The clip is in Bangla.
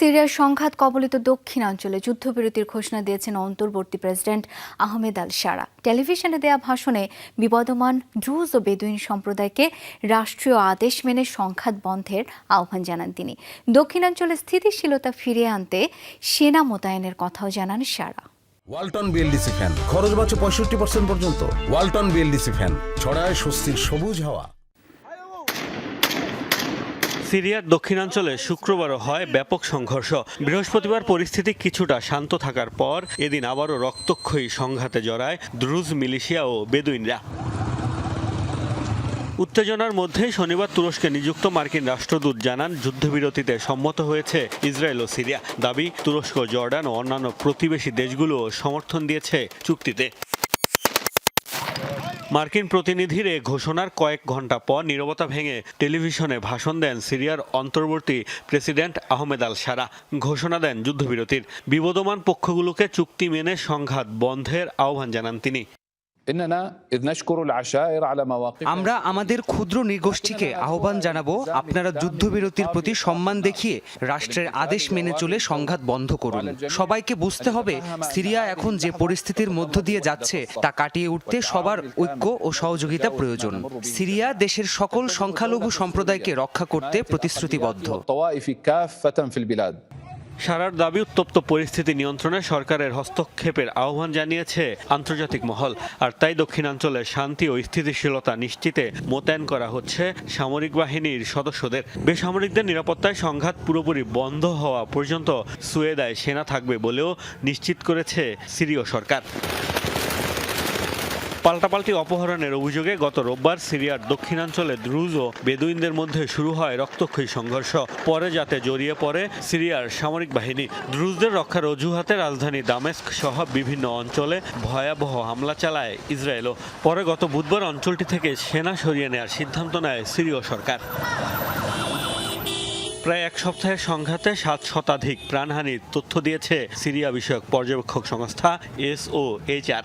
সিরিয়ার সংঘাত কবলিত দক্ষিণাঞ্চলে যুদ্ধবিরতির ঘোষণা দিয়েছেন অন্তর্বর্তী প্রেসিডেন্ট আহমেদ আল সারা। টেলিভিশনে দেয়া ভাষণে বিবদমান ড্রুজ ও বেদুইন সম্প্রদায়কে রাষ্ট্রীয় আদেশ মেনে সংঘাত বন্ধের আহ্বান জানান তিনি। দক্ষিণাঞ্চলে স্থিতিশীলতা ফিরিয়ে আনতে সেনা মোতায়েনের কথাও জানান সারা। Walton BLDC fan. খরচ বাঁচো পঁয়ষট্টি পার্সেন্ট পর্যন্ত। Walton BLDC fan. ছড়ায় স্বস্তির সবুজ হাওয়া। সিরিয়ার দক্ষিণাঞ্চলে শুক্রবারও হয় ব্যাপক সংঘর্ষ। বৃহস্পতিবার পরিস্থিতি কিছুটা শান্ত থাকার পর এদিন আবারও রক্তক্ষয়ী সংঘাতে জড়ায় দ্রুজ মিলিশিয়া ও বেদুইনরা। উত্তেজনার মধ্যেই শনিবার তুরস্কে নিযুক্ত মার্কিন রাষ্ট্রদূত জানান, যুদ্ধবিরতিতে সম্মত হয়েছে ইসরায়েল ও সিরিয়া। দাবি, তুরস্ক জর্ডান ও অন্যান্য প্রতিবেশী দেশগুলোও সমর্থন দিয়েছে চুক্তিতে। মার্কিন প্রতিনিধির এ ঘোষণার কয়েক ঘণ্টা পর নিরবতা ভেঙে টেলিভিশনে ভাষণ দেন সিরিয়ার অন্তর্বর্তী প্রেসিডেন্ট আহমেদ আল সারা। ঘোষণা দেন যুদ্ধবিরতির। বিবদমান পক্ষগুলোকে চুক্তি মেনে সংঘাত বন্ধের আহ্বান জানান তিনি। আমরা আমাদের ক্ষুদ্র নৃগোষ্ঠীকে আহ্বান জানাব আপনারা যুদ্ধবিরতির প্রতি সম্মান দেখিয়ে রাষ্ট্রের আদেশ মেনে চলে সংঘাত বন্ধ করুন। সবাইকে বুঝতে হবে সিরিয়া এখন যে পরিস্থিতির মধ্য দিয়ে যাচ্ছে তা কাটিয়ে উঠতে সবার ঐক্য ও সহযোগিতা প্রয়োজন। সিরিয়া দেশের সকল সংখ্যালঘু সম্প্রদায়কে রক্ষা করতে প্রতিশ্রুতিবদ্ধ। সারার দাবি, উত্তপ্ত পরিস্থিতি নিয়ন্ত্রণে সরকারের হস্তক্ষেপের আহ্বান জানিয়েছে আন্তর্জাতিক মহল। আর তাই দক্ষিণাঞ্চলে শান্তি ও স্থিতিশীলতা নিশ্চিতে মোতায়েন করা হচ্ছে সামরিক বাহিনীর সদস্যদের। বেসামরিকদের নিরাপত্তায় সংঘাত পুরোপুরি বন্ধ হওয়া পর্যন্ত সুয়েদায় সেনা থাকবে বলেও নিশ্চিত করেছে সিরীয় সরকার। পাল্টাপাল্টি অপহরণের অভিযোগে গত রোববার সিরিয়ার দক্ষিণাঞ্চলে দ্রুজ ও বেদুইনদের মধ্যে শুরু হয় রক্তক্ষয়ী সংঘর্ষ। পরে যাতে জড়িয়ে পড়ে, সিরিয়ার সামরিক বাহিনী দ্রুজদের রক্ষার অজুহাতে রাজধানী দামেস্ক সহ বিভিন্ন অঞ্চলে ভয়াবহ হামলা চালায় ইসরায়েলও পরে গত বুধবার অঞ্চলটি থেকে সেনা সরিয়ে নেওয়ার সিদ্ধান্ত নেয় সিরীয় সরকার। প্রায় এক সপ্তাহের সংঘাতে সাত শতাধিক প্রাণহানির তথ্য দিয়েছে সিরিয়া বিষয়ক পর্যবেক্ষক সংস্থা S O H R